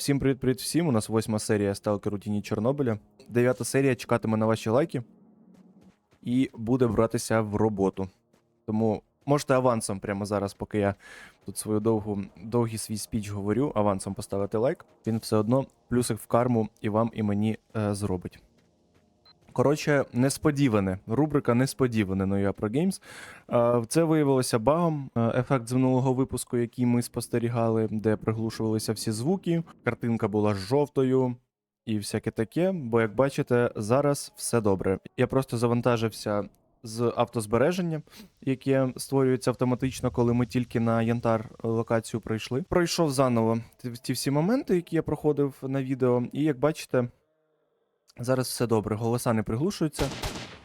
Всім привіт-привіт всім. У нас восьма серія Сталкер у тіні Чорнобиля. Дев'ята серія чекатиме на ваші лайки і буде братися в роботу. Тому можете авансом прямо зараз, поки я тут свою довгу, довгий свій спіч говорю, авансом поставити лайк. Він все одно плюсик в карму і вам, і мені е, зробить. Коротше, несподіване. Рубрика Несподіване я про. Е, Це виявилося багом. Ефект з минулого випуску, який ми спостерігали, де приглушувалися всі звуки. Картинка була жовтою і всяке таке. Бо, як бачите, зараз все добре. Я просто завантажився з автозбереження, яке створюється автоматично, коли ми тільки на янтар локацію пройшли. Пройшов заново ті всі моменти, які я проходив на відео, і як бачите, зараз все добре. Голоса не приглушуються,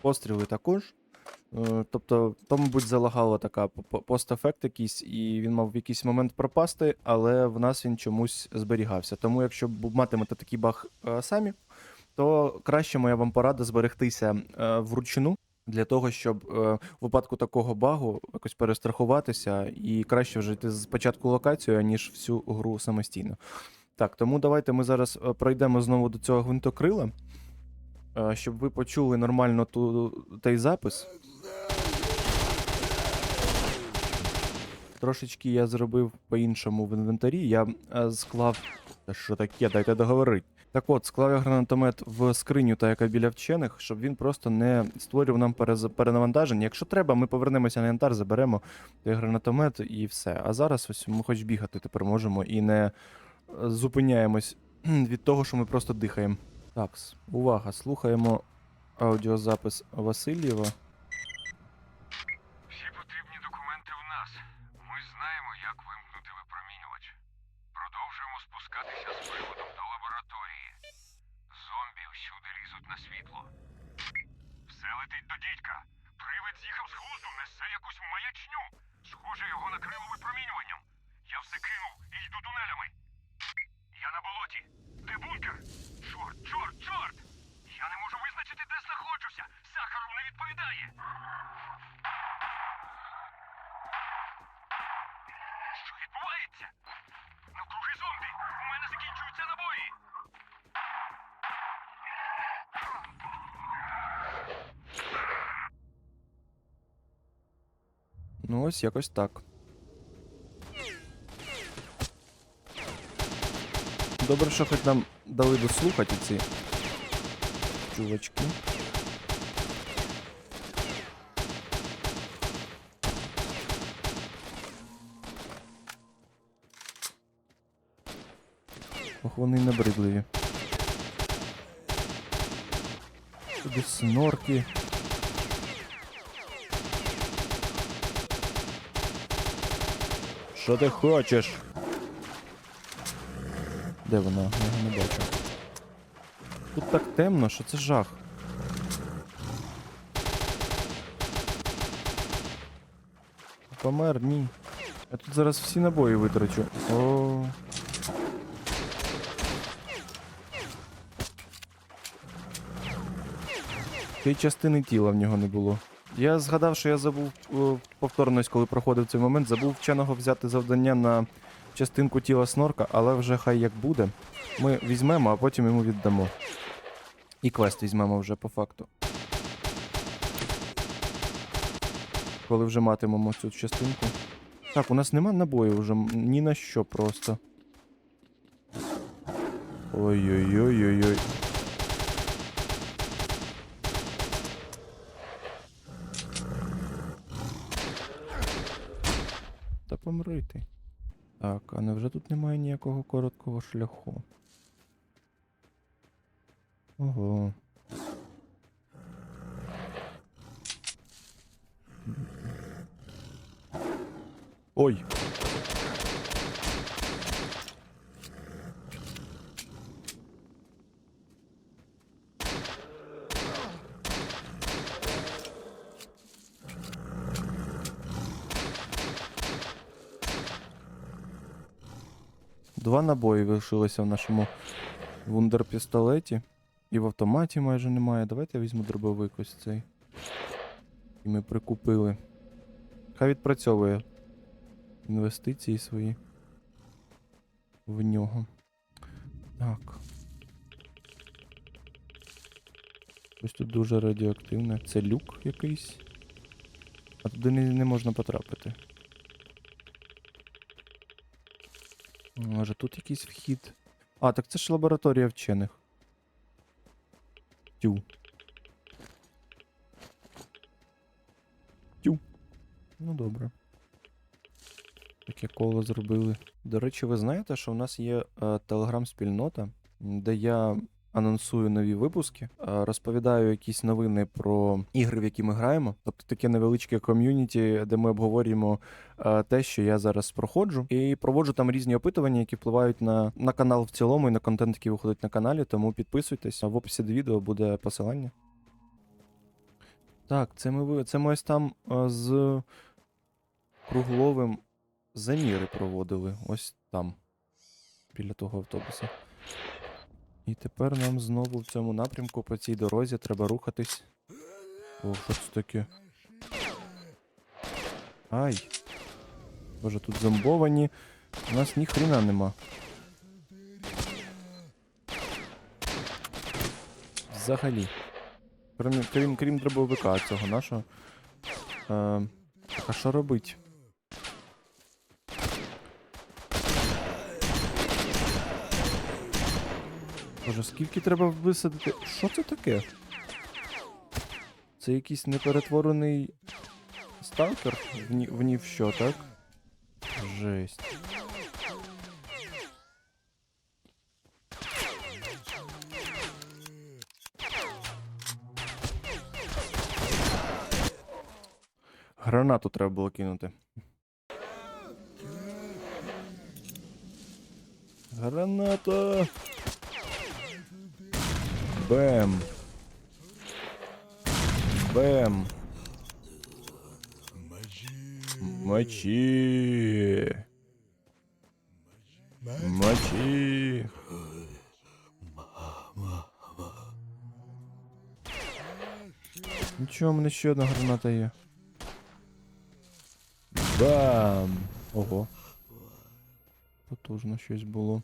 постріли також. Е, Тобто, то, мабуть, залагала така по- по- постефект якийсь, і він мав в якийсь момент пропасти, але в нас він чомусь зберігався. Тому, якщо матимете такий баг е, самі, то краще моя вам порада зберегтися е, вручну для того, щоб в випадку такого багу якось перестрахуватися і краще вже йти спочатку локацію, аніж всю гру самостійно. Так, тому давайте ми зараз пройдемо знову до цього гвинтокрила, щоб ви почули нормально ту, той запис. Трошечки я зробив по-іншому в інвентарі. Я е, склав. Що таке, дайте договорити. Так от, склав я гранатомет в скриню, та яка біля вчених, щоб він просто не створював нам перенавантаження. Якщо треба, ми повернемося на янтар, заберемо той гранатомет і все. А зараз ось ми хоч бігати тепер можемо і не е, зупиняємось від того, що ми просто дихаємо. Так, увага, слухаємо аудіозапис Васильєва. Всі потрібні документи в нас. Ми знаємо, як вимкнути випромінювач. Продовжуємо спускатися з приводом до лабораторії. Зомбі всюди лізуть на світло. Все летить до дідька. Привид з'їхав з глузду, несе якусь маячню. Схоже, його накрило випромінюванням. Я все кинув і йду тунелями. Я на болоті. Де бункер? Чорт, чорт, чорт! Я не можу визначити, де знаходжуся. Сахаров не відповідає. Що відбувається? Навкруги зомбі! У мене закінчуються набої! Ну, ось якось так. Добре, що хоч нам дали дослухати ці чувачки. Ох, вони набридливі. Сюди снорки. Що ти хочеш? Де вона? Я його не бачу. Тут так темно, що це жах. Помер, ні. Я тут зараз всі набої витрачу. О. Тієї частини тіла в нього не було. Я згадав, що я забув о, повторно, коли проходив цей момент, забув вченого взяти завдання на частинку тіла снорка, але вже хай як буде. Ми візьмемо, а потім йому віддамо. І квест візьмемо вже по факту. Коли вже матимемо цю частинку. Так, у нас нема набою вже ні на що просто. Ой-ой-ой-ой-ой. Та помри ти. Так, а невже тут немає ніякого короткого шляху? Ого. Ой. Два набої лишилося в нашому вундерпістолеті. І в автоматі майже немає. Давайте я візьму дробовик ось цей. І ми прикупили. Хай відпрацьовує інвестиції свої в нього. Так. Ось тут дуже радіоактивне. Це люк якийсь. А туди не, не можна потрапити. Може тут якийсь вхід. А, так це ж лабораторія вчених. Тю. Тю. Ну добре. Таке коло зробили. До речі, ви знаєте, що в нас є е, телеграм-спільнота, де я анонсую нові випуски, розповідаю якісь новини про ігри, в які ми граємо. Тобто таке невеличке ком'юніті, де ми обговорюємо те, що я зараз проходжу, і проводжу там різні опитування, які впливають на, на канал в цілому і на контент, який виходить на каналі. Тому підписуйтесь. В описі до відео буде посилання. Так, це ми це ми ось там з кругловим заміри проводили. Ось там. Біля того автобуса. І тепер нам знову в цьому напрямку по цій дорозі треба рухатись. О, що це таке? Ай. Боже, тут зомбовані. У нас ні хрена нема. Взагалі. Крім, крім, крім дробовика цього нашого. Е, а що робить? Боже, скільки треба висадити? Що це таке? Це якийсь неперетворений сталкер в ні, в ні в що, так? Жесть. Гранату треба було кинути. Граната! Бем! Бем! Мочи! Мочи! Нічого, в мене ще одна граната є. Бам! Ого. Потужно щось було.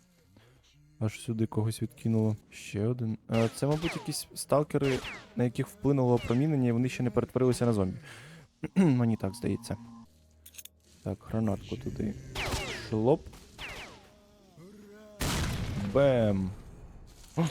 Аж сюди когось відкинуло. Ще один. Е, Це, мабуть, якісь сталкери, на яких вплинуло опромінення, і вони ще не перетворилися на зомбі. Мені так здається. Так, гранатку туди. Шлоп. Бем. О.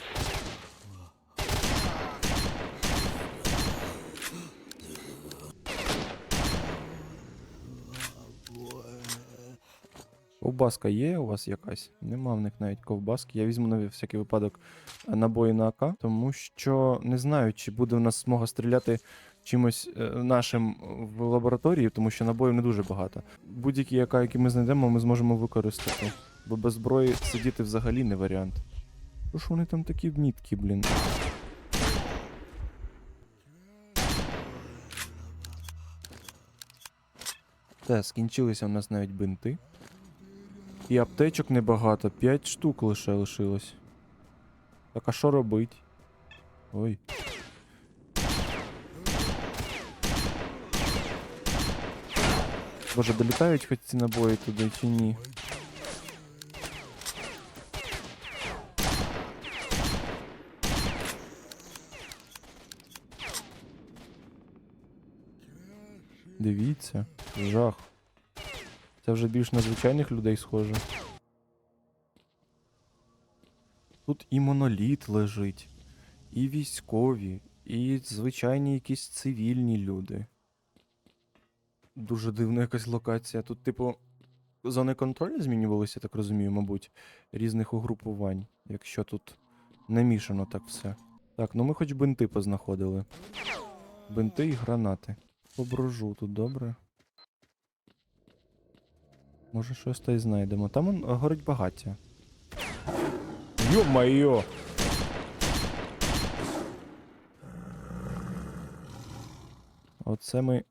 Ковбаска є у вас якась? Нема в них навіть ковбаски. Я візьму на всякий випадок е, набої на АК, тому що не знаю, чи буде в нас змога стріляти чимось е, нашим в лабораторії, тому що набоїв не дуже багато. Будь-які АК, які ми знайдемо, ми зможемо використати. Бо без зброї сидіти взагалі не варіант. Що ж вони там такі внітки, блін? Те, скінчилися у нас навіть бинти. І аптечок небагато, 5 штук лише лишилось. Так а що робить? Ой. Боже, долітають хоч ці набої туди чи ні? Дивіться, жах. Це вже більш на звичайних людей схоже. Тут і моноліт лежить, і військові, і звичайні якісь цивільні люди. Дуже дивна якась локація. Тут, типу, зони контролю змінювалися, так розумію, мабуть, різних угрупувань, якщо тут не мішано так все. Так, ну ми хоч бинти познаходили. Бинти і гранати. Поброжу тут добре. Може щось та й знайдемо. Там он горить багаття. Йо-майо! Оце ми.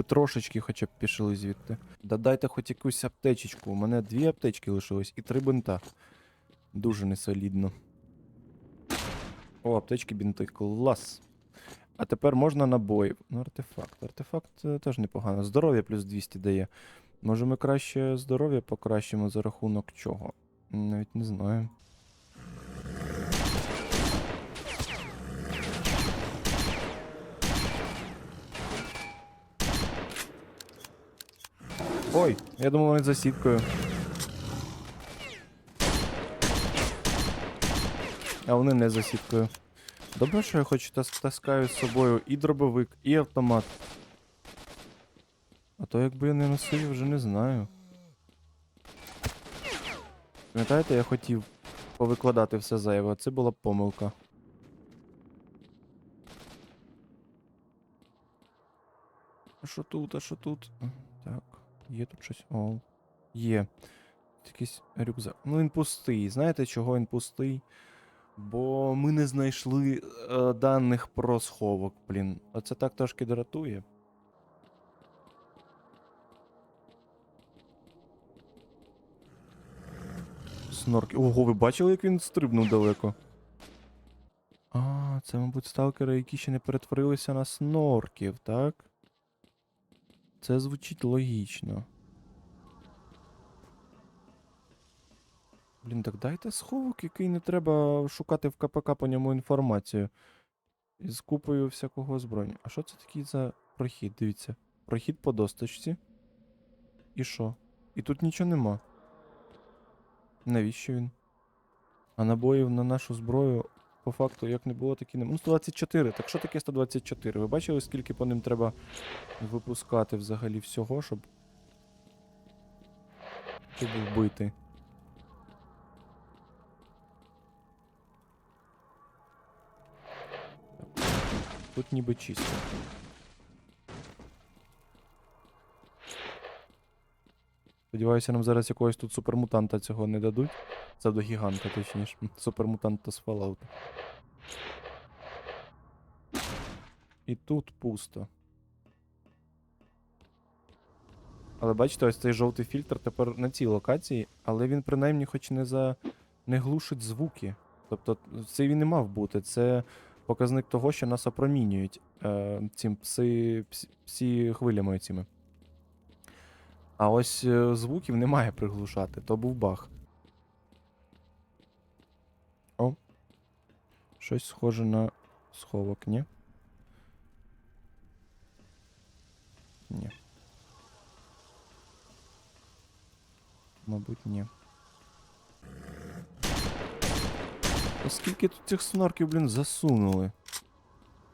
Ніби трошечки хоча б пішли звідти. Да дайте хоч якусь аптечечку. У мене дві аптечки лишилось і три бинта. Дуже несолідно. О, аптечки бінти. Клас. А тепер можна набоїв. Ну, артефакт. Артефакт е, теж непогано. Здоров'я плюс 200 дає. Може ми краще здоров'я покращимо за рахунок чого? Навіть не знаю. Ой, я думав, вони за сіткою. А вони не за сіткою. Добре, що я хоч таскаю з собою і дробовик, і автомат. А то якби я не носив, вже не знаю. Пам'ятаєте, я хотів повикладати все зайве, а це була помилка. А що тут, а що тут? Є тут щось. О, є. Якийсь рюкзак. Ну він пустий. Знаєте, чого він пустий? Бо ми не знайшли е, даних про сховок, блін. Оце так трошки дратує. Снорки. Ого, ви бачили, як він стрибнув далеко? А, це, мабуть, сталкери, які ще не перетворилися на снорків, так? Це звучить логічно. Блін, так дайте сховок, який не треба шукати в КПК по ньому інформацію. Із купою всякого озброєння. А що це такий за прохід? Дивіться. Прохід по досточці. І що? І тут нічого нема. Навіщо він? А набоїв на нашу зброю, по факту, як не було, так і нема. Ну, 124. Так що таке 124? Ви бачили, скільки по ним треба випускати взагалі всього, щоб. Щоб вбити? Тут ніби чисто. Сподіваюся, нам зараз якогось тут супермутанта цього не дадуть. Псевдогіганта, точніше. Супермутанта з Fallout. І тут пусто. Але бачите, ось цей жовтий фільтр тепер на цій локації, але він принаймні хоч не за. не глушить звуки. Тобто це він не мав бути. Це показник того, що нас опромінюють е, цим пси, псі, псі хвилями цими. А ось е, звуків немає приглушати, то був баг. О. Щось схоже на сховок, ні? Ні. Мабуть, ні. А скільки тут цих снорків, блін, засунули?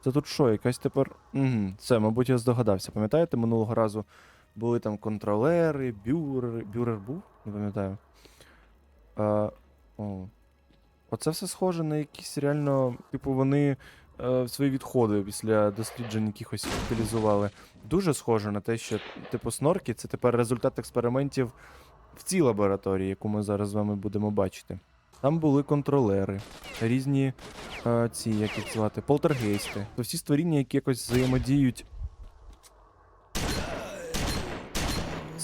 Це тут що, якась тепер. Угу, це, мабуть, я здогадався. Пам'ятаєте, минулого разу були там контролери, бюрери. Бюрер був? Не пам'ятаю. А, о. Оце все схоже на якісь реально. Типу, вони е, свої відходи після досліджень якихось утилізували. Дуже схоже на те, що, типу, снорки це тепер результат експериментів в цій лабораторії, яку ми зараз з вами будемо бачити. Там були контролери, різні е, ці, як їх звати, полтергейсти. То всі створіння, які якось взаємодіють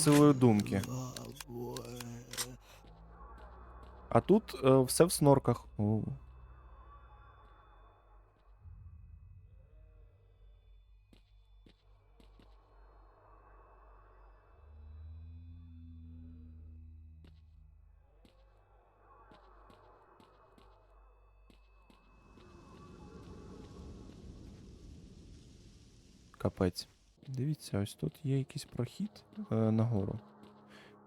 силою думки. А тут е, все в снорках. Капець. Дивіться, ось тут є якийсь прохід е, нагору.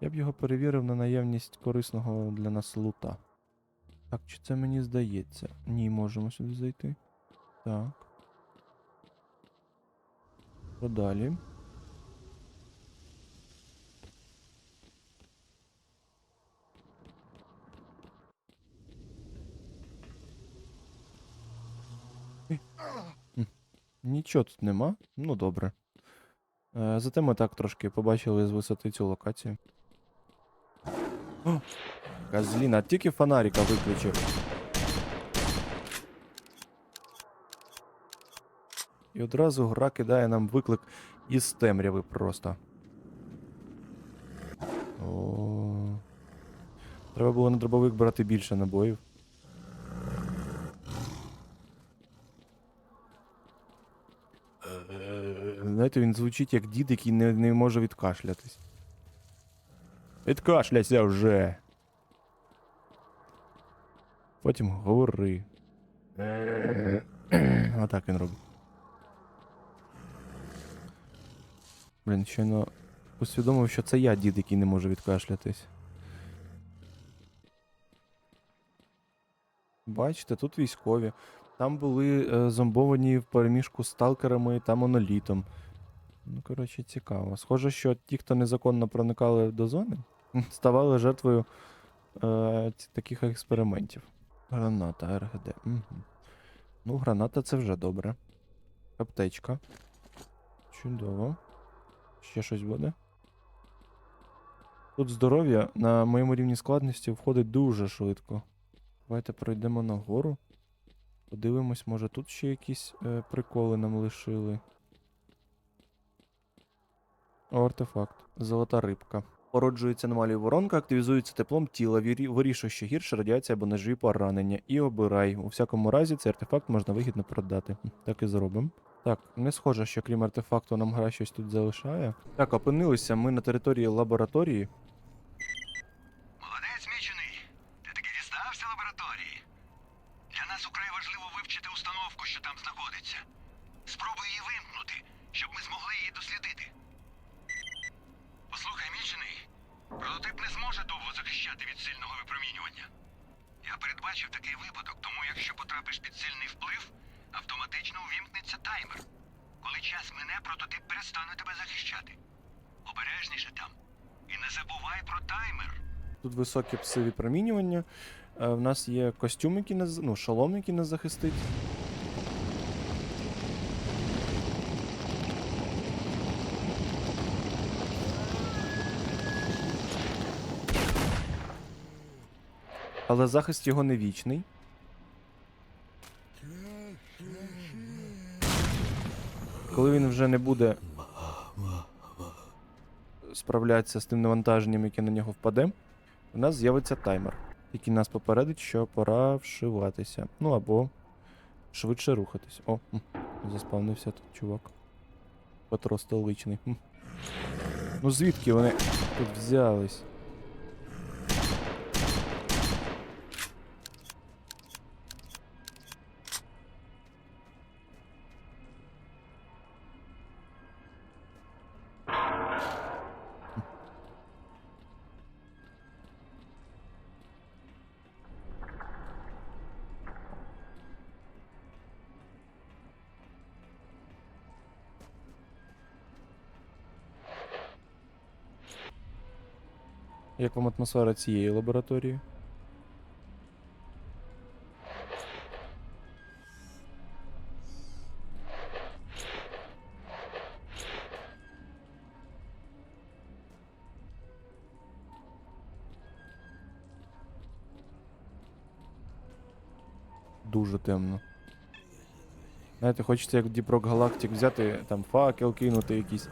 Я б його перевірив на наявність корисного для нас лута. Так, чи це мені здається? Ні, можемо сюди зайти. Так. Що далі? Е. Нічого тут нема. Ну добре. Е, зате ми так трошки побачили з висоти цю локацію. О, Козліна, тільки фонарика виключив. І одразу гра кидає нам виклик Із темряви просто. О. Треба було на дробовик брати більше набоїв. Е, Знаєте, він звучить як дід, який не, не може відкашлятись. Відкашляйся вже. Потім говори. Отак він робить. Блін, щойно усвідомив, що це я дід, який не може відкашлятись. Бачите, тут військові. Там були е, зомбовані в переміжку з сталкерами та монолітом. Ну, коротше, цікаво. Схоже, що ті, хто незаконно проникали до зони, ставали жертвою е, таких експериментів. Граната РГД. Угу. Ну, граната це вже добре. Аптечка. Чудово. Ще щось буде. Тут здоров'я на моєму рівні складності входить дуже швидко. Давайте пройдемо нагору. Подивимось, може тут ще якісь е, приколи нам лишили. Артефакт. Золота рибка. Породжується аномалією воронка, активізується теплом тіла, вирішує, що гірше радіація або ножові поранення. І обирай. У всякому разі, цей артефакт можна вигідно продати. Так і зробимо. Так, не схоже, що крім артефакту нам гра щось тут залишає. Так, опинилися ми на території лабораторії. Молодець, мічений. Ти таки дістався лабораторії. Для нас украй важливо вивчити установку, що там знаходиться. Спробуй її вимкнути, щоб ми змогли її дослідити. Послухай, мічений. Прототип не зможе довго захищати від сильного випромінювання. Я передбачив такий випадок, тому якщо потрапиш під сильний вплив, автоматично увімкнеться таймер. Коли час мине, прототип перестане тебе захищати. Обережніше там. І не забувай про таймер. Тут пси випромінювання. Е, в нас є костюм, який нас, ну, шолом, який нас захистить. Але захист його не вічний. Коли він вже не буде справлятися з тим навантаженням, яке на нього впаде, у нас з'явиться таймер, який нас попередить, що пора вшиватися. Ну або швидше рухатись. О, заспавнився тут чувак. Петро столичний. Ну звідки вони тут взялись? Як вам атмосфера цієї лабораторії? Дуже темно. Знаєте, хочеться як в Rock Galactic взяти там факел кинути якийсь.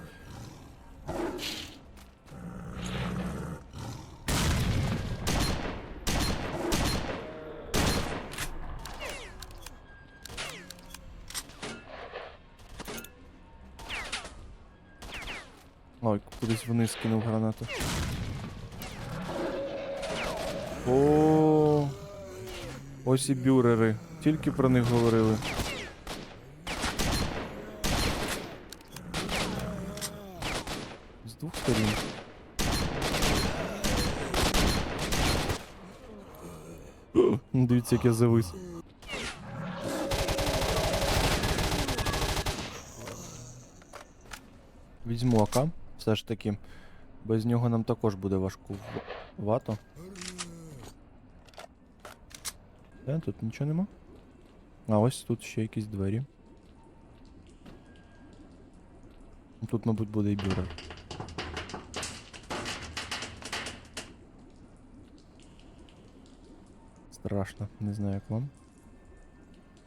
Кудись вниз кинув гранату. О, ось і бюрери. Тільки про них говорили. З двох сторін. Дивіться, як я завис. Візьму АК, все ж таки. Без нього нам також буде важкувато. Е, тут нічого нема. А ось тут ще якісь двері. Тут, мабуть, буде і бюро. Страшно, не знаю як вам.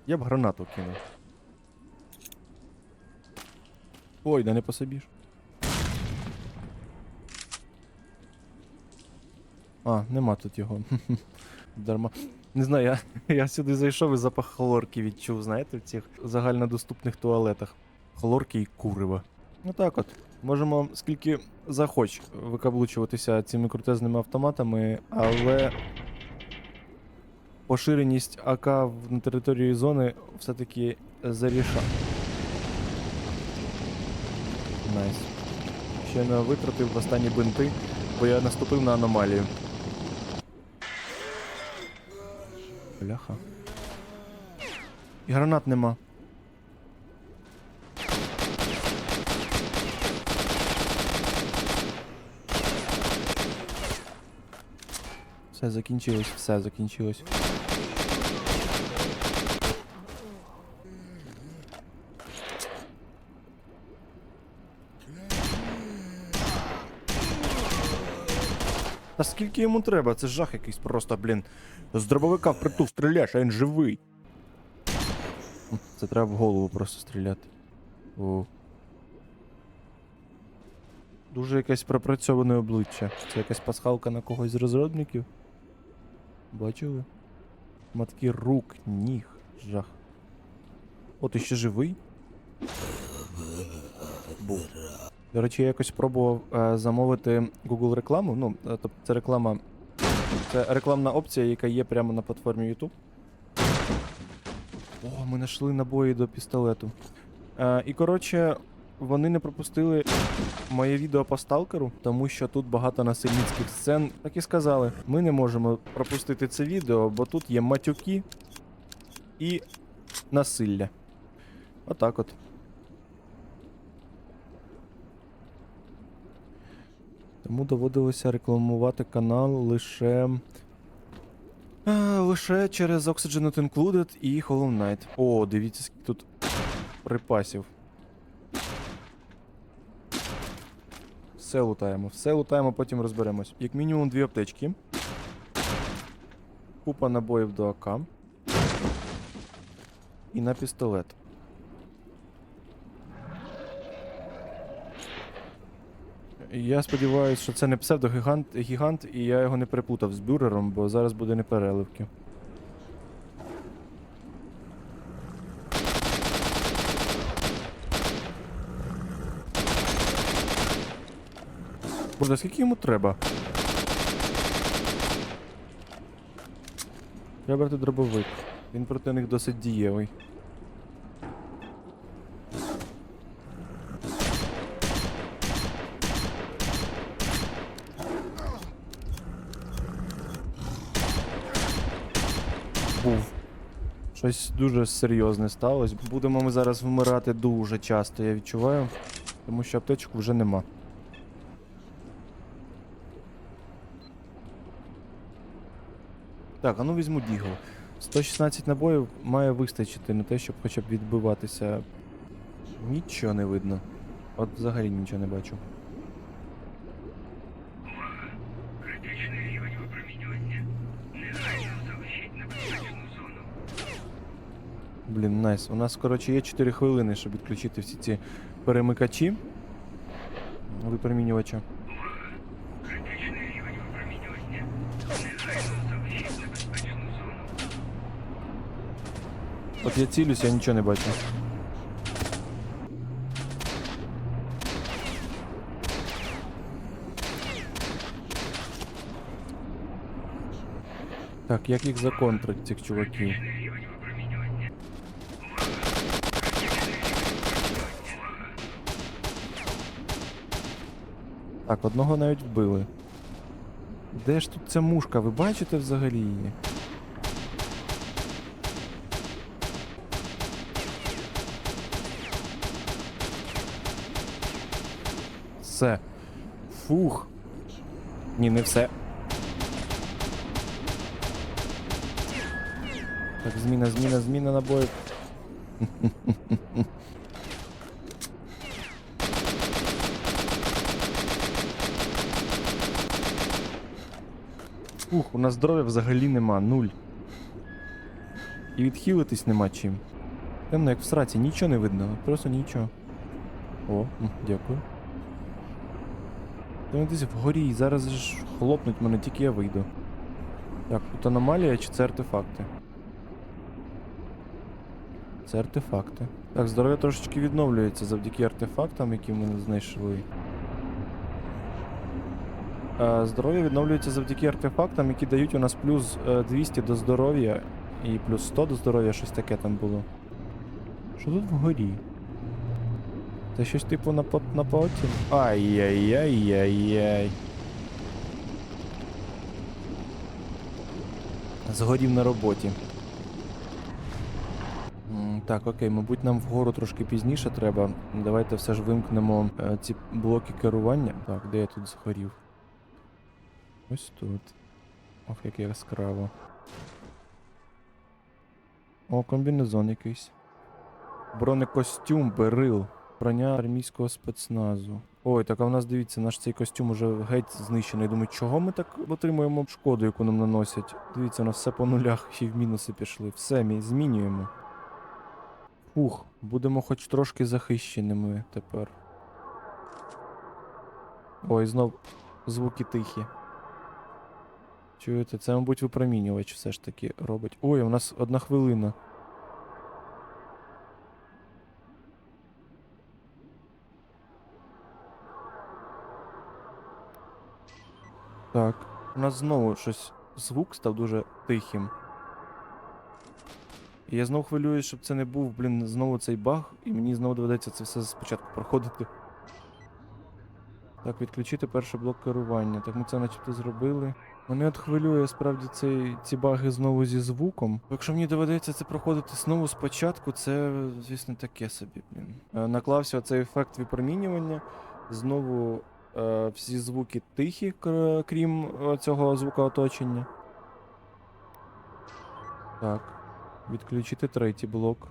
Я б гранату кинув. Ой, да не по А, нема тут його. Дарма. Не знаю, я, я сюди зайшов і запах хлорки відчув, знаєте, в цих загальнодоступних туалетах. Хлорки і курева. Ну так от. Можемо скільки захоч викаблучуватися цими крутезними автоматами, але поширеність АК на території зони все-таки заріша. Найс. Щойно витратив останні бинти, бо я наступив на аномалію. Бляха. І гранат нема. Все закінчилось, все закінчилось. Та скільки йому треба? Це жах якийсь просто, блін. З дробовика впритул стріляєш, а він живий. Це треба в голову просто стріляти. О. Дуже якесь пропрацьоване обличчя. Це якась пасхалка на когось з розробників. Бачили? Матки рук, ніг, жах. О, ти ще живий? Був. До речі, я якось пробував е, замовити Google рекламу. Ну, тобто це реклама. Це рекламна опція, яка є прямо на платформі YouTube. О, ми знайшли набої до пістолету. Е, і коротше, вони не пропустили моє відео по сталкеру, тому що тут багато насильницьких сцен. Так і сказали, ми не можемо пропустити це відео, бо тут є матюки і насилля. Отак от. Тому доводилося рекламувати канал лише. е, лише через Oxygen Not Included і Hollow Knight. О, дивіться, скільки тут припасів. Все лутаємо, все лутаємо, потім розберемось. Як мінімум дві аптечки. Купа набоїв до АК. І на пістолет. Я сподіваюся, що це не псевдогігант гігант, і я його не переплутав з бюрером, бо зараз буде непереливки. Боже, скільки йому треба? Треба брати дробовик. Він проти них досить дієвий. був. Щось дуже серйозне сталося. Будемо ми зараз вмирати дуже часто, я відчуваю. Тому що аптечок вже нема. Так, а ну візьму дігл. 116 набоїв має вистачити на те, щоб хоча б відбиватися. Нічого не видно. От взагалі нічого не бачу. Блін, найс. У нас, коротше, є 4 хвилини, щоб відключити всі ці перемикачі. Випромінювача. От я цілюсь, я нічого не бачу. Так, як їх законтрить цих чуваків? Так, одного навіть вбили. Де ж тут ця мушка? Ви бачите взагалі її? Все. Фух. Ні, не все. Так, зміна, зміна, зміна набоїв. Ух, у нас здоров'я взагалі нема, нуль. І відхилитись нема чим. Темно, як в сраці, нічого не видно, просто нічого. О, дякую. Та десь вгорі, зараз ж хлопнуть мене, тільки я вийду. Так, тут аномалія чи це артефакти? Це артефакти. Так, здоров'я трошечки відновлюється завдяки артефактам, які ми знайшли. Е, Здоров'я відновлюється завдяки артефактам, які дають у нас плюс е, 200 до здоров'я і плюс 100 до здоров'я, щось таке там було. Що тут вгорі? Це щось типу на, на потім? Ай-яй-яй-яй-яй. Згорів на роботі. Так, окей, мабуть, нам вгору трошки пізніше треба. Давайте все ж вимкнемо е, ці блоки керування. Так, де я тут згорів? Ось тут. Ох, як яскраво. О, комбінезон якийсь. Бронекостюм, берил. Броня армійського спецназу. Ой, так а в нас дивіться, наш цей костюм уже геть знищений. Думаю, чого ми так отримуємо шкоду, яку нам наносять? Дивіться, у нас все по нулях, й в мінуси пішли. Все, ми змінюємо. Ух, будемо хоч трошки захищеними тепер. Ой, знов звуки тихі. Чуєте, це, мабуть, випромінювач все ж таки робить. Ой, у нас одна хвилина. Так, у нас знову щось. Звук став дуже тихим. І я знову хвилююсь, щоб це не був, блін, знову цей баг, і мені знову доведеться це все спочатку проходити. Так, відключити перший блок керування. Так, ми це начебто зробили. Мене от хвилює справді цей, ці баги знову зі звуком. Якщо мені доведеться це проходити знову спочатку, це, звісно, таке собі, блін. Е, наклався цей ефект випромінювання. Знову е, всі звуки тихі, крім е, цього звука оточення. Так. Відключити третій блок.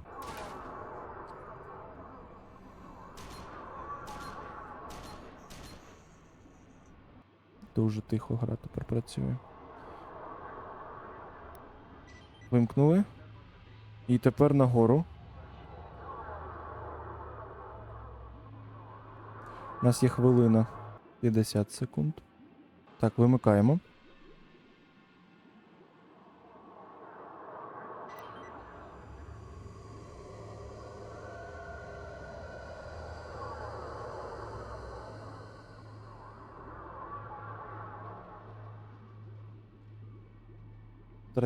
Дуже тихо гра тепер працює. Вимкнули. І тепер нагору. У нас є хвилина 50 секунд. Так, вимикаємо.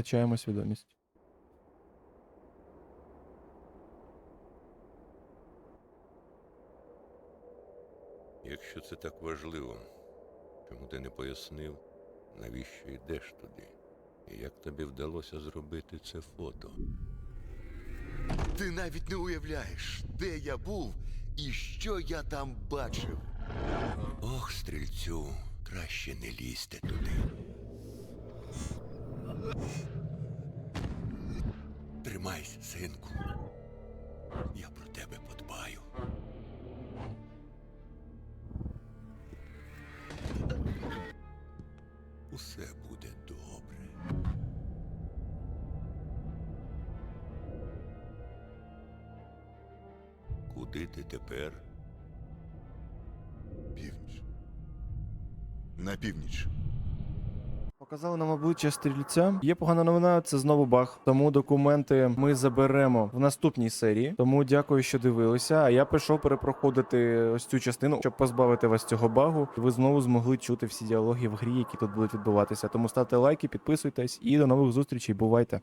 Втрачаємо свідомість. Якщо це так важливо, чому ти не пояснив, навіщо йдеш туди? І як тобі вдалося зробити це фото? Ти навіть не уявляєш, де я був і що я там бачив. Ох, стрільцю, краще не лізьте туди. Тримайся, синку. Я про тебе Показали нам обличчя стрільця. Є погана новина, це знову баг. Тому документи ми заберемо в наступній серії. Тому дякую, що дивилися. А я пішов перепроходити ось цю частину, щоб позбавити вас цього багу. Ви знову змогли чути всі діалоги в грі, які тут будуть відбуватися. Тому ставте лайки, підписуйтесь і до нових зустрічей. Бувайте!